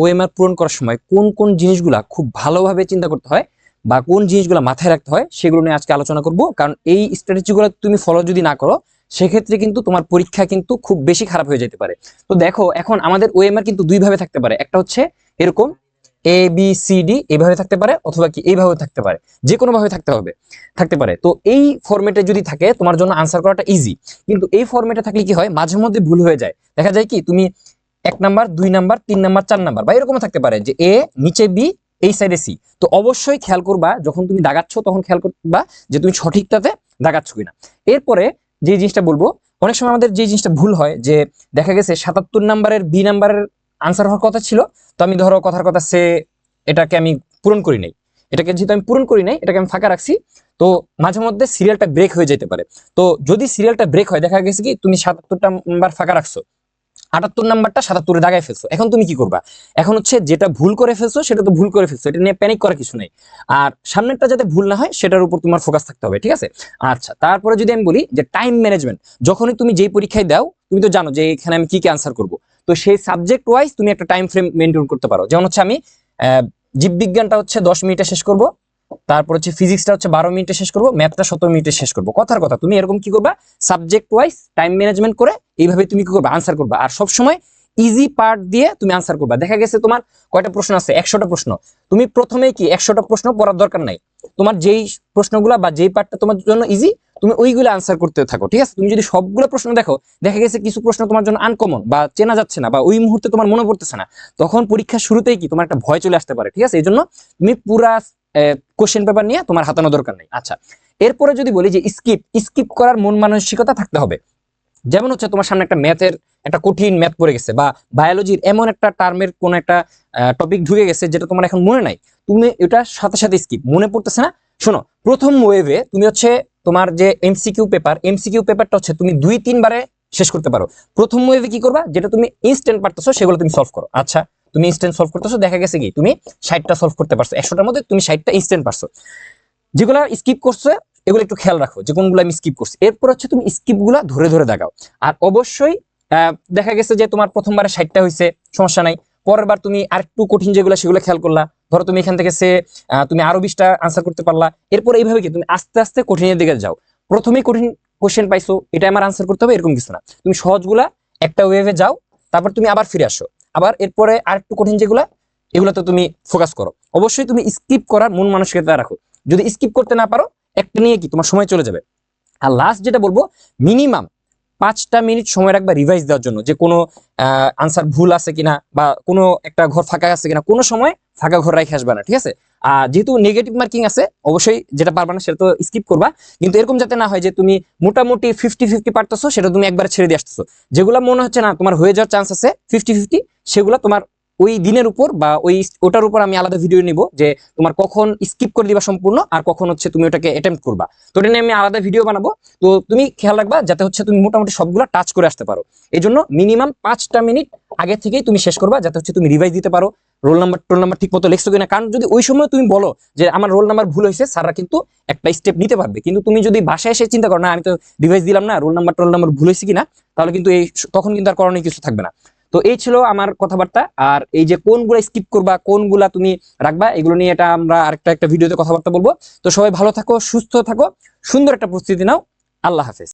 OMR পূরণ করার সময় কোন কোন জিনিসগুলা খুব ভালোভাবে চিন্তা করতে হয় বা কোন জিনিসগুলো মাথায় রাখতে হয় সেগুলো নিয়ে আজকে আলোচনা করব। কারণ এই স্ট্র্যাটেজিগুলো তুমি ফলো যদি না করো, সেক্ষেত্রে কিন্তু তোমার পরীক্ষা কিন্তু খুব বেশি খারাপ হয়ে যেতে পারে। তো দেখো, এখন আমাদের ওএমআর কিন্তু দুইভাবে থাকতে পারে। একটা হচ্ছে এরকম এ বি সি ডি এইভাবে থাকতে পারে অথবা কি এইভাবে থাকতে পারে। যে ভাবে থাকতে হবে, থাকতে পারে। তো এই ফরম্যাটে যদি থাকে, তোমার জন্য আনসার করাটা ইজি কিন্তু এই ফরম্যাটে থাকলে কি হয় মাঝে মধ্যে ভুল হয়ে যায়। দেখা যায় কি, তুমি এক নাম্বার, দুই নাম্বার, তিন নাম্বার, চার নাম্বার, বা এরকমও থাকতে পারে যে এ, নিচে বি, এই সাইডে সি। তো অবশ্যই খেয়াল করবা, যখন তুমি দাগাচ্ছ তখন খেয়াল করবা যে তুমি সঠিকটাতে দাগাচ্ছ কিনা। এরপরে যে জিনিসটা বলব, অনেক সময় আমাদের যে জিনিসটা ভুল হয়, যে দেখা গেছে সাতাত্তর নাম্বারের, বি নাম্বারের আনসার হওয়ার কথা ছিল, তো আমি ধরো কথার কথা সে এটাকে আমি পূরণ করি নাই। এটাকে যেহেতু আমি পূরণ করি নাই, এটাকে আমি ফাঁকা রাখছি, তো মাঝে মধ্যে সিরিয়ালটা ব্রেক হয়ে যেতে পারে। তো যদি সিরিয়ালটা ব্রেক হয়, দেখা গেছে কি, তুমি সাতাত্তরটা নাম্বার ফাঁকা রাখছো আটাত্তর নাম্বারটা সাতাত্তরে দাগায় ফেলছো। এখন তুমি কি করবা? এখন হচ্ছে যেটা ভুল করে ফেলছো, সেটা তো ভুল করে ফেলছো। এটা নিয়ে প্যানিক করার কিছু নেই। আর সামনেরটা যাতে ভুল না হয়, সেটার উপর তোমার ফোকাস থাকতে হবে, ঠিক আছে? আচ্ছা তারপরে যদি আমি বলি যে টাইম ম্যানেজমেন্ট যখনই তুমি যেই পরীক্ষায় দাও, তুমি তো জানো যে এখানে আমি কি কি আনসার করব। তো সেই সাবজেক্ট ওয়াইজ তুমি একটা টাইম ফ্রেম মেনটেন করতে পারো। যেমন হচ্ছে আমি জীববিজ্ঞানটা হচ্ছে দশ মিনিটে শেষ করব তারপর হচ্ছে ফিজিক্সটা হচ্ছে বারো মিনিটে শেষ করব ম্যাথটা সতেরো মিনিটে শেষ করব। কথার কথা, তুমি এরকম কি করবা? সাবজেক্ট ওয়াইজ টাইম ম্যানেজমেন্ট করে এইভাবে তুমি কি করবা? আনসার করবা। আর সবসময় ইজি পার্ট দিয়ে তুমি আনসার করবা। দেখা গেছে তোমার কয়টা প্রশ্ন আছে? একশোটা প্রশ্ন। তুমি প্রথমেই কি একশোটা প্রশ্ন পড়ার দরকার নাই? তোমার যেই প্রশ্নগুলো বা যেই পার্টটা তোমার জন্য ইজি তুমি ওইগুলো আনসার করতে থাকো, ঠিক আছে? তুমি যদি সবগুলো প্রশ্ন দেখো, দেখা গেছে কিছু প্রশ্ন তোমার জন্য আনকমন বা চেনা যাচ্ছে না বা ওই মুহূর্তে তোমার মনে পড়তেছে না, তখন পরীক্ষার শুরুতেই কি তোমার একটা ভয় চলে আসতে পারে, ঠিক আছে? এই জন্য তুমি পুরা কোশ্চেন পেপার নিয়ে তোমার হাতানো দরকার নেই। আচ্ছা এরপরে যদি বলি যে স্কিপ স্কিপ করার মন মানসিকতা থাকতে হবে। যেমন হচ্ছে তোমার সামনে একটা ম্যাথের একটা কঠিন ম্যাথ পড়ে গেছে বা বায়োলজির এমন একটা টার্মের কোন একটা টপিক ঢুকে গেছে যেটা তোমার এখন মনে নাই, তুমি এটা সাথে সাথে স্কিপ মনে পড়তেছে না? শোনো, প্রথম ওয়েভে তুমি হচ্ছে তোমার যে এমসিকিউ পেপার এমসিকিউ পেপারটা হচ্ছে তুমি দুই তিনবারে শেষ করতে পারো। প্রথম ওয়েভে কি করবা? যেটা তুমি ইনস্ট্যান্ট পারতেছো, সেগুলো তুমি সলভ করো। আচ্ছা তুমি ইনস্ট্যান্ট সলভ করতেছো, দেখা গেছে কি, তুমি ষাটটা সলভ করতে পারছ। একশোটার মধ্যে তুমি ষাটটা ইনস্ট্যান্ট পারছ। যেগুলো স্কিপ করছ, এগুলো একটু খেয়াল রাখো যে কোনগুলো আমি স্কিপ করছি। এরপর হচ্ছে তুমি স্কিপগুলা ধরে ধরে দেখাও আর অবশ্যই দেখা গেছে যে তোমার প্রথমবারে ষাটটা হয়েছে সমস্যা নাই। পরের বার তুমি আরেকটু কঠিন যেগুলো, সেগুলো খেয়াল করলা। ধরো তুমি এখান থেকে সে তুমি আরও বিশটা আনসার করতে পারলা। এরপর এইভাবে কি, তুমি আস্তে আস্তে কঠিনের দিকে যাও। প্রথমেই কঠিন কোশ্চেন পাইছো এটা আমার আনসার করতে হবে, এরকম কিছু না। তুমি সহজগুলা একটা ওয়েভে যাও, তারপর তুমি আবার ফিরে আসো। আবার এরপরে আর একটু কঠিন যেগুলো, এগুলোতে তুমি ফোকাস করো। অবশ্যই তুমি স্কিপ করার মন মানসিকতা রাখো। যদি স্কিপ করতে না পারো, একটা নিয়ে কি, তোমার সময় চলে যাবে। আর লাস্ট যেটা বলব মিনিমাম পাঁচটা মিনিট সময় রাখবা রিভাইজ দেওয়ার জন্য। যে কোনো আনসার ভুল আছে কিনা বা কোনো একটা ঘর ফাঁকা আছে কিনা, কোনো সময় ফাঁকা ঘর রাখে আসবে না, ঠিক আছে? যেহেতু নেগেটিভ মার্কিং আছে, অবশ্যই যেটা পারবা না সেটা তো স্কিপ করবা। কিন্তু এরকম যাতে না হয় যে তুমি মোটামুটি ফিফটি ফিফটি পারতেছো, সেটা তুমি একবার ছেড়ে দিয়ে আসতেছো। যেগুলো মনে হচ্ছে না, তোমার হয়ে যাওয়ার চান্স আছে ফিফটি ফিফটি সেগুলো তোমার ওই দিনের উপর বা ওই ওটার উপর আমি আলাদা ভিডিও নিব যে তোমার কখন স্কিপ করে দিবা সম্পূর্ণ আর কখন হচ্ছে তুমি ওটাকে অ্যাটেম্প করবা। তো এটা নিয়ে আমি আলাদা ভিডিও বানাবো। তো তুমি খেয়াল রাখবা যাতে হচ্ছে তুমি মোটামুটি সবগুলো টাচ করে আসতে পারো। এই জন্য মিনিমাম পাঁচটা মিনিট আগে থেকেই তুমি শেষ করবা, যাতে হচ্ছে তুমি রিভাইজ দিতে পারো। রোল নাম্বার টোল নাম্বার ঠিক মতো লিখছো কিনা? কারণ যদি ওই সময় তুমি বলো যে আমার রোল নাম্বার ভুল হয়েছে, স্যাররা কিন্তু একটা স্টেপ নিতে পারবে। কিন্তু তুমি যদি বাসায় এসে চিন্তা করো, না, আমি তো রিভাইজ দিলাম না রোল নাম্বার টোল নাম্বার ভুল হয়েছে কিনা? তাহলে কিন্তু এই তখন কিন্তু আর করণীয় কিছু থাকবে না। তো এই ছিল আমার কথাবার্তা। আর এই যে কোনগুলা স্কিপ করবা, কোনগুলা তুমি রাখবা, এগুলো নিয়ে এটা আমরা আরেকটা, একটা ভিডিওতে কথাবার্তা বলব। তো সবাই ভালো থাকো, সুস্থ থাকো, সুন্দর একটা প্রস্তুতি নাও। আল্লাহ হাফেজ।